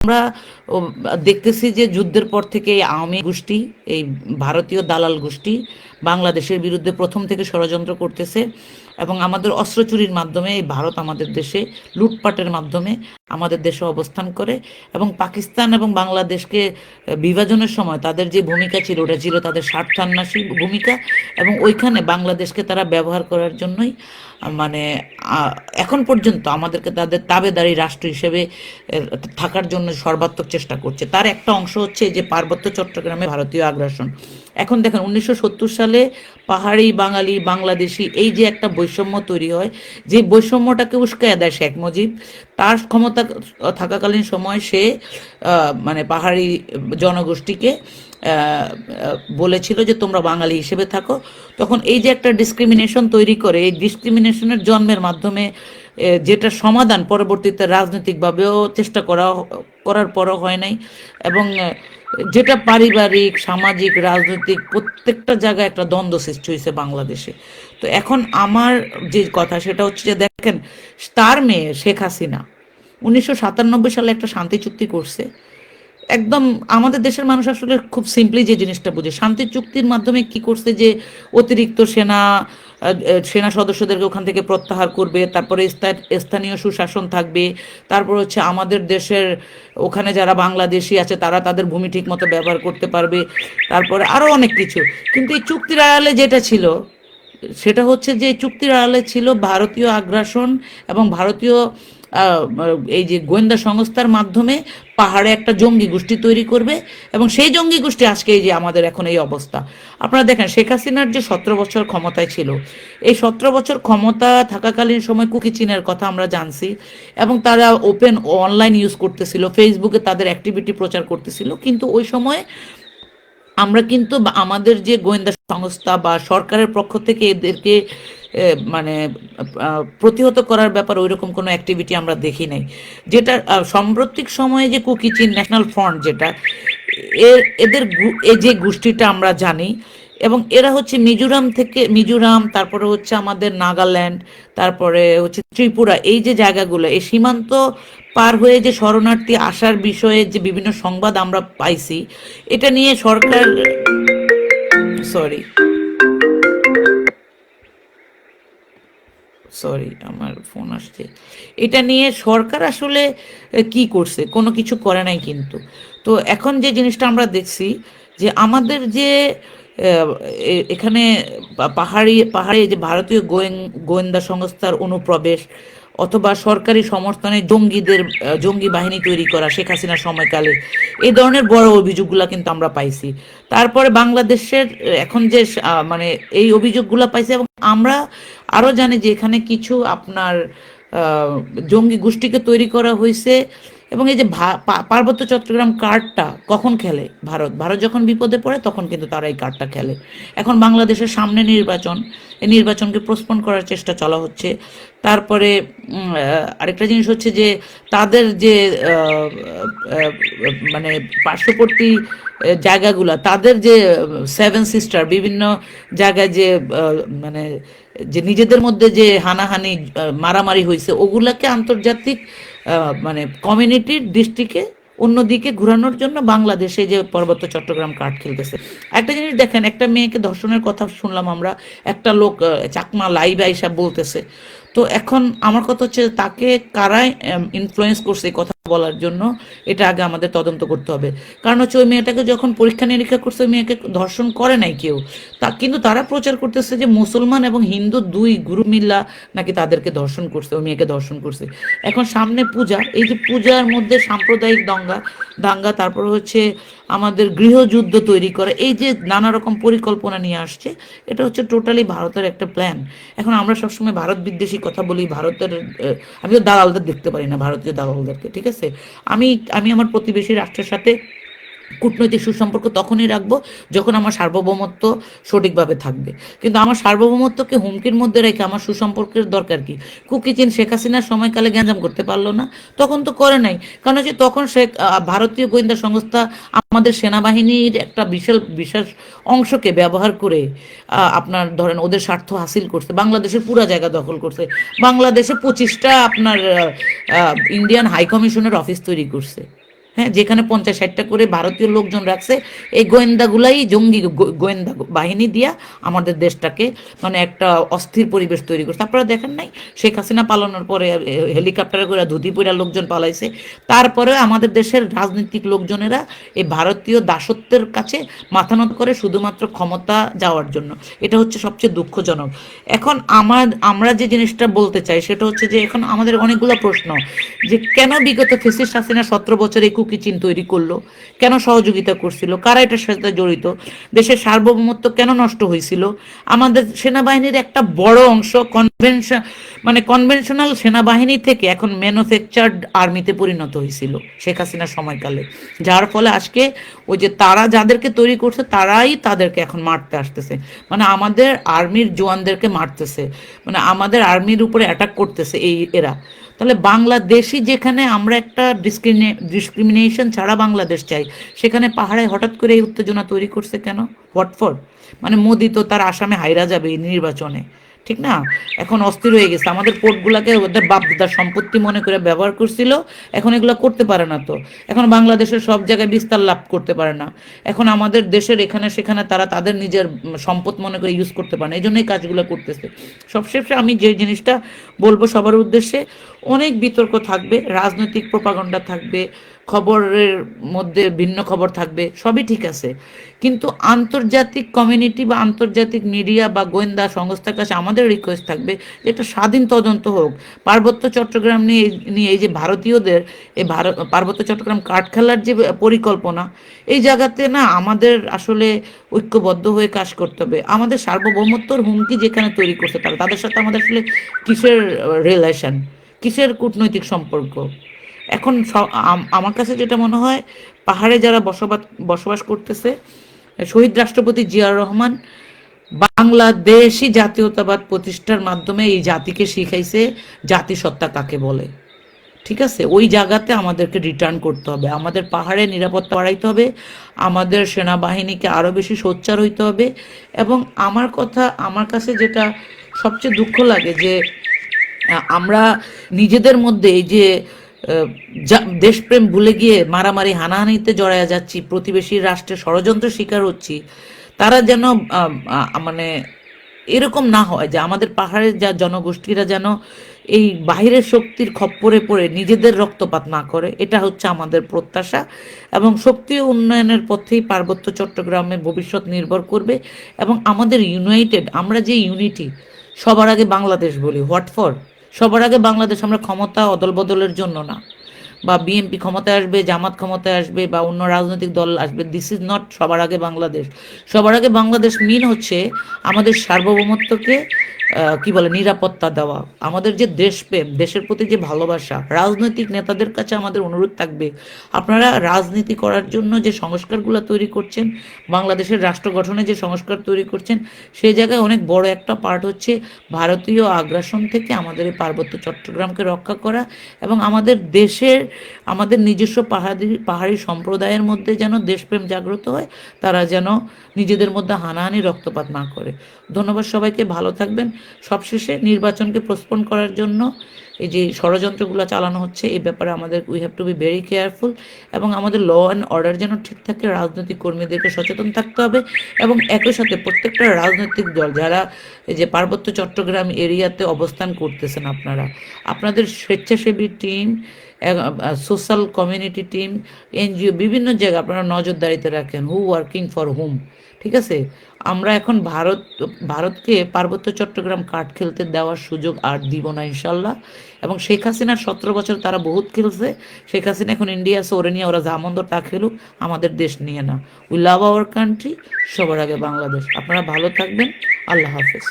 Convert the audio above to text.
আমরা দেখতেছি যে যুদ্ধের পর থেকে এই আওয়ামী গোষ্ঠী, এই ভারতীয় দালাল গোষ্ঠী বাংলাদেশের বিরুদ্ধে প্রথম থেকে ষড়যন্ত্র করতেছে। এবং আমাদের অস্ত্র চুরির মাধ্যমে এই ভারত আমাদের দেশে লুটপাটের মাধ্যমে আমাদের দেশে অবস্থান করে এবং পাকিস্তান এবং বাংলাদেশকে বিভাজনের সময় তাদের যে ভূমিকা ছিল, ওটা ছিল তাদের স্বার্থান্বেষী ভূমিকা এবং ওইখানে বাংলাদেশকে তারা ব্যবহার করার জন্যই মানে এখন পর্যন্ত আমাদেরকে তাদের তাবেদারি রাষ্ট্র হিসেবে থাকার জন্য সর্বাত্মক চেষ্টা করছে। তার একটা অংশ হচ্ছে যে পার্বত্য চট্টগ্রামে ভারতীয় আগ্রাসন। এখন দেখেন উনিশশো সত্তর সালে পাহাড়ি বাঙালি, বাংলাদেশি, এই যে একটা বৈষম্য তৈরি হয়, যে বৈষম্যটাকে উস্কায় দেয় শেখ মুজিব, তার ক্ষমতা থাকাকালীন সময় সে মানে পাহাড়ি জনগোষ্ঠীকে বলেছিল যে তোমরা বাঙালি হিসেবে থাকো। তখন এই যে একটা ডিসক্রিমিনেশন তৈরি করে, এই ডিসক্রিমিনেশনের জন্মের মাধ্যমে যেটা সমাধান পরবর্তীতে রাজনৈতিকভাবেও চেষ্টা করা, করার পরও হয় নাই এবং যেটা পারিবারিক, সামাজিক, রাজনৈতিক, প্রত্যেকটা জায়গায় একটা দ্বন্দ্ব সৃষ্টি হয়েছে বাংলাদেশে। তো এখন আমার যে কথা সেটা হচ্ছে যে দেখেন, তার মেয়ে শেখ হাসিনা, উনিশশো সাতানব্বই সালে একটা শান্তি চুক্তি করছে। একদম আমাদের দেশের মানুষ আসলে খুব সিম্পলি যে জিনিসটা বুঝে। শান্তি চুক্তির মাধ্যমে কি করছে যে অতিরিক্ত সেনা সেনা সদস্যদেরকে ওখান থেকে প্রত্যাহার করবে, তারপরে স্থানীয় সুশাসন থাকবে, তারপর হচ্ছে আমাদের দেশের ওখানে যারা বাংলাদেশি আছে, তারা তাদের ভূমি ঠিক মতো ব্যবহার করতে পারবে, তারপরে আরও অনেক কিছু। কিন্তু এই চুক্তির আড়ালে যেটা ছিল, সেটা হচ্ছে যে চুক্তির আড়ালে ছিল ভারতীয় আগ্রাসন এবং ভারতীয় এই যে গোয়েন্দা সংস্থার মাধ্যমে পাহাড়ে একটা জঙ্গি গোষ্ঠী তৈরি করবে এবং সেই জঙ্গি গোষ্ঠী আজকে এই যে আমাদের এখন এই অবস্থা। আপনারা দেখেন, শেখ হাসিনার যে সতেরো বছর ক্ষমতায় ছিল, এই সতেরো বছর ক্ষমতা থাকাকালীন সময় কুকি চীনের কথা আমরা জানছি এবং তারা ওপেন অনলাইন ইউজ করতেছিল, ফেসবুকে তাদের অ্যাক্টিভিটি প্রচার করতেছিল, কিন্তু ওই সময় আমরা কিন্তু আমাদের যে গোয়েন্দা সংস্থা বা সরকারের পক্ষ থেকে এদেরকে মানে প্রতিহত করার ব্যাপারে ওইরকম কোনো অ্যাক্টিভিটি আমরা দেখি নাই। যেটা সাম্প্রতিক সময়ে যে কুকি চীন ন্যাশনাল ফ্রন্ট যেটা এর এদের এই যে গোষ্ঠীটা আমরা জানি, এবং এরা হচ্ছে মিজোরাম থেকে, মিজোরাম, তারপরে হচ্ছে আমাদের নাগাল্যান্ড, তারপরে হচ্ছে ত্রিপুরা, এই যে জায়গাগুলো, এই সীমান্ত পার হয়ে যে শরণার্থী আসার বিষয়ে যে বিভিন্ন সংবাদ আমরা পাইছি, এটা নিয়ে সরকার সরি সরি আমার ফোন আসছে। এটা নিয়ে সরকার আসলে কি করছে? কোনো কিছু করে নাই কিন্তু। তো এখন যে জিনিসটা আমরা দেখছি, যে আমাদের যে এখানে পাহাড়ি, পাহাড়ে যে ভারতীয় গোয়েন- গোয়েন্দা সংস্থার অনুপ্রবেশ অথবা সরকারি সমর্থনে জঙ্গিদের জঙ্গি বাহিনী তৈরি করা শেখ হাসিনার সময়কালে। এই ধরনের বড় অভিযোগগুলো কিন্তু আমরা পাইছি। তারপরে বাংলাদেশের এখন যে মানে এই অভিযোগগুলো পাইছি এবং আমরা আরও জানি যে এখানে কিছু আপনার জঙ্গি গোষ্ঠীকে তৈরি করা হয়েছে এবং এই যে পার্বত্য চট্টগ্রাম কার্ডটা কখন খেলে ভারত? ভারত যখন বিপদে পড়ে, তখন কিন্তু তারা এই কার্ডটা খেলে। এখন বাংলাদেশের সামনে নির্বাচন, এই নির্বাচনকে প্রস্পন করার চেষ্টা চলা হচ্ছে। তারপরে আরেকটা জিনিস হচ্ছে যে তাদের যে মানে পার্শ্ববর্তী জায়গাগুলা, তাদের যে সেভেন সিস্টার বিভিন্ন জায়গায় যে মানে যে নিজেদের মধ্যে যে হানাহানি মারামারি হয়েছে ওগুলাকে আন্তর্জাতিক মানে কমিউনিটির দৃষ্টিকে অন্যদিকে ঘোরানোর জন্য বাংলাদেশে যে পার্বত্য চট্টগ্রাম কার্ড খেলতেছে। একটা জিনিস দেখেন, একটা মেয়েকে ধর্ষণের কথা শুনলাম আমরা, একটা লোক চাকমা লাইভ আইসা বলতেছে। তো এখন আমার কথা হচ্ছে তাকে কারাই ইনফ্লুয়েন্স করছে এই কথা বলার জন্য, এটা আগে আমাদের তদন্ত করতে হবে। কারণ হচ্ছে ওই মেয়েটাকে যখন পরীক্ষা নিরীক্ষা করছে, ওই মেয়েকে ধর্ষণ করে নাই কেউ। তা কিন্তু তারা প্রচার করতেছে যে মুসলমান এবং হিন্দু দুই গুরু মিল্লা নাকি তাদেরকে ধর্ষণ করছে ও মেয়েকে ধর্ষণ করছে। এখন সামনে পূজা, এই যে পূজার মধ্যে সাম্প্রদায়িক দঙ্গা, দাঙ্গা, তারপর হচ্ছে আমাদের গৃহযুদ্ধ তৈরি করা, এই যে নানা রকম পরিকল্পনা নিয়ে আসছে, এটা হচ্ছে টোটালি ভারতের একটা প্ল্যান এখন আমরা সবসময় ভারত বিদ্বেষী কথা বলি, ভারতের আমি তো দালালদের দেখতে পারি না, ভারতীয় দালালদেরকে, ঠিক আছে? আমি আমি আমার প্রতিবেশী রাষ্ট্রের সাথে কূটনৈতিক সুসম্পর্ক তখনই রাখব যখন আমার সার্বভৌমত্ব সঠিকভাবে থাকবে। কিন্তু আমার সার্বভৌমত্বকে হুমকির মধ্যে রেখে আমার সুসম্পর্কের দরকার কি? কুকি চীন শেখ হাসিনার সময়কালে গ্যাঞ্জাম করতে পারল না। তখন তো করে নাই। কারণ হচ্ছে তখন শেখ ভারতীয় গোয়েন্দা সংস্থা আমাদের সেনাবাহিনীর একটা বিশাল, বিশেষ অংশকে ব্যবহার করে আপনার ধরেন ওদের স্বার্থ হাসিল করছে। বাংলাদেশের পুরা জায়গা দখল করছে। বাংলাদেশে পঁচিশটা আপনার ইন্ডিয়ান হাই কমিশনের অফিস তৈরি করছে। হ্যাঁ যেখানে পঞ্চাশ ষাটটা করে ভারতীয় লোকজন রাখছে, এই গোয়েন্দাগুলাই জঙ্গি গোয়েন্দা বাহিনী দিয়া আমাদের দেশটাকে মানে একটা অস্থির পরিবেশ তৈরি করছে। আপনারা দেখেন নাই, শেখ হাসিনা পালানোর পরে হেলিকপ্টারে করে ধুতি পইরা লোকজন পালাইছে। তারপরে আমাদের দেশের রাজনৈতিক লোকজনেরা এই ভারতীয় দাসত্বের কাছে মাথা নত করে শুধুমাত্র ক্ষমতা যাওয়ার জন্য। এটা হচ্ছে সবচেয়ে দুঃখজনক। এখন আমার, আমরা যে জিনিসটা বলতে চাই, সেটা হচ্ছে যে এখন আমাদের অনেকগুলো প্রশ্ন, যে কেন বিগত ফেসিস হাসিনা সতেরো বছর এই কুকি তৈরি করল, কেন সহযোগিতা করছিল, কারা এটার সাথে জড়িত, দেশের সার্বভৌমত্ব কেন নষ্ট হয়েছিল, আমাদের সেনাবাহিনীর একটা বড় অংশ কনভেনশন মানে কনভেনশনাল সেনাবাহিনী থেকে এখন ম্যানুফ্যাকচার্ড আর্মিতে পরিণত হয়েছিল শেখ হাসিনার সময়কালে। যার ফলে আজকে ওই যে তারা যাদেরকে তৈরি করছে, তারাই তাদেরকে এখন মারতে আসতেছে। মানে আমাদের আর্মির জোয়ানদেরকে মারতেছে। মানে আমাদের আর্মির উপরে অ্যাটাক করতেছে এই এরা। তাহলে বাংলাদেশি যেখানে আমরা একটা ডিসক্রিমিনেশন ছাড়া বাংলাদেশ চাই, সেখানে পাহাড়ে হঠাৎ করে এই উত্তেজনা তৈরি করছে কেন? হোয়াট ফর মানে মোদি তো তার আসামে হাইরা যাবে নির্বাচনে। ঠিক না? এখন অস্থির হয়ে গেছে। আমাদের পোর্টগুলাকে ওদের বাপ দাদার সম্পত্তি মনে করে ব্যবহার করছিল, এখন এগুলো করতে পারে না তো। এখন বাংলাদেশের সব জায়গায় বিস্তার লাভ করতে পারে না। এখন আমাদের দেশের এখানে সেখানে তারা তাদের নিজের সম্পদ মনে করে ইউজ করতে পারে না। এই জন্যই কাজগুলো করতেছে। সবশেষে আমি যে জিনিসটা বলব সবার উদ্দেশ্যে, অনেক বিতর্ক থাকবে, রাজনৈতিক প্রপাগণ্ডা থাকবে খবরের মধ্যে ভিন্ন খবর থাকবে, সবই ঠিক আছে। কিন্তু আন্তর্জাতিক কমিউনিটি বা আন্তর্জাতিক মিডিয়া বা গোয়েন্দা সংস্থার কাছে আমাদের রিকোয়েস্ট থাকবে যে একটা স্বাধীন তদন্ত হোক। পার্বত্য চট্টগ্রাম নিয়ে নিয়ে এই যে ভারতীয়দের, এই ভারত পার্বত্য চট্টগ্রাম কাঠ খেলার যে পরিকল্পনা, এই জায়গাতে না আমাদের আসলে ঐক্যবদ্ধ হয়ে কাজ করতে হবে। আমাদের সার্বভৌমত্বর হুমকি যেখানে তৈরি করতে তারা, তাদের সাথে আমাদের আসলে কিসের রিলেশন কিসের কূটনৈতিক সম্পর্ক? এখন আমার কাছে যেটা মনে হয়, পাহাড়ে যারা বসবাস বসবাস করতেছে, শহীদ রাষ্ট্রপতি জিয়াউর রহমান বাংলাদেশি জাতীয়তাবাদ প্রতিষ্ঠার মাধ্যমে এই জাতিকে শিখাইছে, জাতিসত্তা কাকে বলে। ঠিক আছে? ওই জায়গাতে আমাদেরকে রিটার্ন করতে হবে। আমাদের পাহাড়ে নিরাপত্তা বাড়াইতে হবে, আমাদের সেনাবাহিনীকে আরও বেশি সোচ্চার হইতে হবে এবং আমার কথা, আমার কাছে যেটা সবচেয়ে দুঃখ লাগে যে আমরা নিজেদের মধ্যে এই যা- দেশপ্রেম ভুলে গিয়ে মারামারি, হানাহানিতে জড়ায়া যাচ্ছি, প্রতিবেশী রাষ্ট্রের ষড়যন্ত্রের শিকার হচ্ছি, তারা যেন মানে এরকম না হয় যে আমাদের পাহাড়ের যা জনগোষ্ঠীরা যেন এই বাহিরের শক্তির খপ্পরে পড়ে, নিজেদের রক্তপাত না করে, এটা হচ্ছে আমাদের প্রত্যাশা এবং শক্তি উন্নয়নের পথেই পার্বত্য চট্টগ্রামের ভবিষ্যৎ নির্ভর করবে এবং আমাদের ইউনাইটেড আমরা যে ইউনিটি সবার আগে বাংলাদেশ বলি, হোয়াট ফর? সবার আগে বাংলাদেশ আমরা ক্ষমতা অদল বদলের জন্য না। বা বিএনপি ক্ষমতায় আসবে, জামাত ক্ষমতায় আসবে বা অন্য রাজনৈতিক দল আসবে দিস ইজ নট সবার আগে বাংলাদেশ। সবার আগে বাংলাদেশ মিন হচ্ছে আমাদের সার্বভৌমত্বকে কি বলে, নিরাপত্তা দেওয়া। আমাদের যে দেশপ্রেম, দেশের প্রতি যে ভালোবাসা, রাজনৈতিক নেতাদের কাছে আমাদের অনুরোধ থাকবে, আপনারা রাজনীতি করার জন্য যে সংস্কারগুলো তৈরি করছেন, বাংলাদেশের রাষ্ট্র গঠনে যে সংস্কার তৈরি করছেন সেই জায়গায় অনেক বড় একটা পার্ট হচ্ছে ভারতীয় আগ্রাসন থেকে আমাদের এই পার্বত্য চট্টগ্রামকে রক্ষা করা এবং আমাদের দেশের আমাদের নিজস্ব পাহাড়ি পাহাড়ি সম্প্রদায়ের মধ্যে যেন দেশপ্রেম জাগ্রত হয়, তারা যেন নিজেদের মধ্যে হানাহানি রক্তপাত না করে। ধন্যবাদ সবাইকে, ভালো থাকবেন। সবশেষে নির্বাচনকে প্রস্পন করার জন্য এই যে ষড়যন্ত্রগুলো চালানো হচ্ছে, এই ব্যাপারে আমাদের we have to be very careful এবং আমাদের ল অ্যান্ড অর্ডার যেন ঠিক থাকে, রাজনৈতিক কর্মীদেরকে সচেতন থাকতে হবে এবং একই সাথে প্রত্যেকটা রাজনৈতিক দল, যারা এই যে পার্বত্য চট্টগ্রাম এরিয়াতে অবস্থান করতেছেন আপনারা, আপনাদের স্বেচ্ছাসেবী team social community team NGO, বিভিন্ন জায়গায় আপনারা নজরদারিতে রাখেন। হু ওয়ার্কিং ফর হুম ঠিক আছে? আমরা এখন ভারত, ভারতকে পার্বত্য চট্টগ্রাম কাঠ খেলতে দেওয়ার সুযোগ আর দিব না ইনশাল্লাহ। এবং শেখ হাসিনার সতেরো বছর তারা বহুত খেলছে। শেখ হাসিনা এখন ইন্ডিয়া আছে ওরে নিয়ে ওরা যা মন্দ তা খেলুক, আমাদের দেশ নিয়ে না। উই লাভ আওয়ার কান্ট্রি সবার আগে বাংলাদেশ। আপনারা ভালো থাকবেন। আল্লাহ হাফেজ।